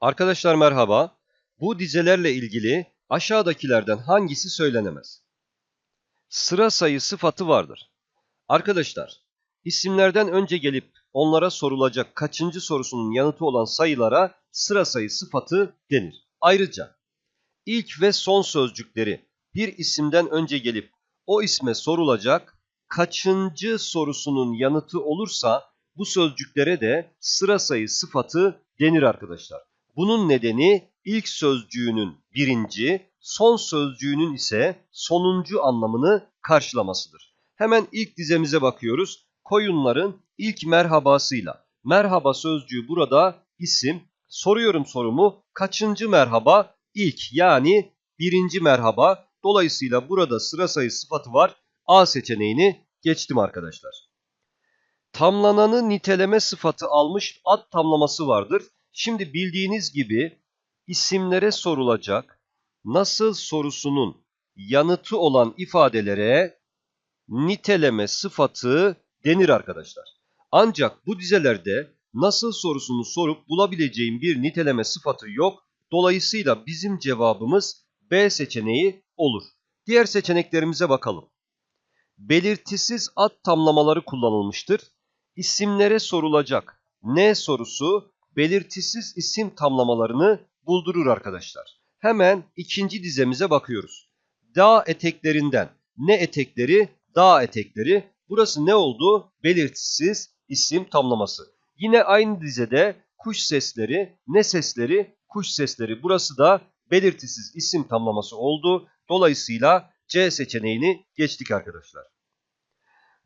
Arkadaşlar merhaba. Bu dizelerle ilgili aşağıdakilerden hangisi söylenemez? Sıra sayı sıfatı vardır. Arkadaşlar, isimlerden önce gelip onlara sorulacak kaçıncı sorusunun yanıtı olan sayılara sıra sayı sıfatı denir. Ayrıca ilk ve son sözcükleri bir isimden önce gelip o isme sorulacak kaçıncı sorusunun yanıtı olursa bu sözcüklere de sıra sayı sıfatı denir arkadaşlar. Bunun nedeni ilk sözcüğünün birinci, son sözcüğünün ise sonuncu anlamını karşılamasıdır. Hemen ilk dizemize bakıyoruz. Koyunların ilk merhabasıyla. Merhaba sözcüğü burada isim. Soruyorum sorumu. Kaçıncı merhaba? İlk yani birinci merhaba. Dolayısıyla burada sıra sayı sıfatı var. A seçeneğini geçtim arkadaşlar. Tamlananı niteleme sıfatı almış ad tamlaması vardır. Şimdi bildiğiniz gibi isimlere sorulacak nasıl sorusunun yanıtı olan ifadelere niteleme sıfatı denir arkadaşlar. Ancak bu dizelerde nasıl sorusunu sorup bulabileceğim bir niteleme sıfatı yok. Dolayısıyla bizim cevabımız B seçeneği olur. Diğer seçeneklerimize bakalım. Belirtisiz ad tamlamaları kullanılmıştır. İsimlere sorulacak ne sorusu belirtisiz isim tamlamalarını buldurur arkadaşlar. Hemen ikinci dizemize bakıyoruz. Dağ eteklerinden ne etekleri? Dağ etekleri. Burası ne oldu? Belirtisiz isim tamlaması. Yine aynı dizede kuş sesleri, ne sesleri? Kuş sesleri. Burası da belirtisiz isim tamlaması oldu. Dolayısıyla C seçeneğini geçtik arkadaşlar.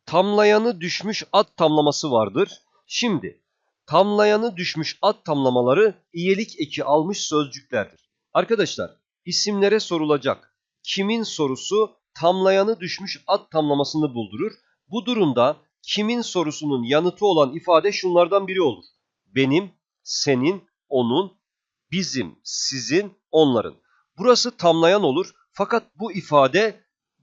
Tamlayanı düşmüş ad tamlaması vardır. Şimdi tamlayanı düşmüş ad tamlamaları iyelik eki almış sözcüklerdir. Arkadaşlar isimlere sorulacak kimin sorusu tamlayanı düşmüş ad tamlamasını buldurur. Bu durumda kimin sorusunun yanıtı olan ifade şunlardan biri olur. Benim, senin, onun, bizim, sizin, onların. Burası tamlayan olur fakat bu ifade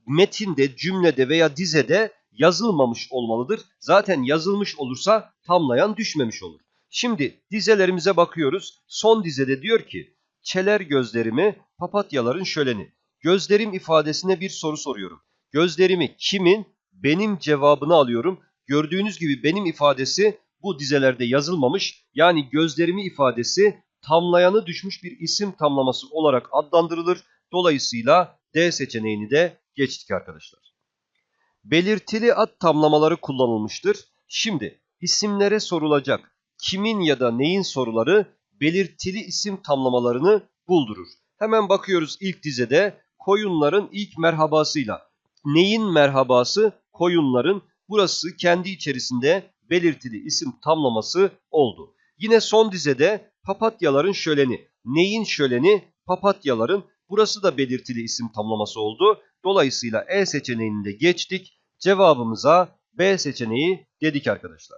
metinde, cümlede veya dizede yazılmamış olmalıdır. Zaten yazılmış olursa tamlayan düşmemiş olur. Şimdi dizelerimize bakıyoruz. Son dizede diyor ki çeler gözlerimi papatyaların şöleni. Gözlerim ifadesine bir soru soruyorum. Gözlerimi kimin? Benim cevabını alıyorum. Gördüğünüz gibi benim ifadesi bu dizelerde yazılmamış. Yani gözlerimi ifadesi tamlayanı düşmüş bir isim tamlaması olarak adlandırılır. Dolayısıyla D seçeneğini de geçtik arkadaşlar. Belirtili ad tamlamaları kullanılmıştır. Şimdi isimlere sorulacak kimin ya da neyin soruları belirtili isim tamlamalarını buldurur. Hemen bakıyoruz ilk dizede koyunların ilk merhabasıyla. Neyin merhabası? Koyunların. Burası kendi içerisinde belirtili isim tamlaması oldu. Yine son dizede papatyaların şöleni. Neyin şöleni? Papatyaların. Burası da belirtili isim tamlaması oldu. Dolayısıyla E seçeneğini de geçtik. Cevabımıza B seçeneği dedik arkadaşlar.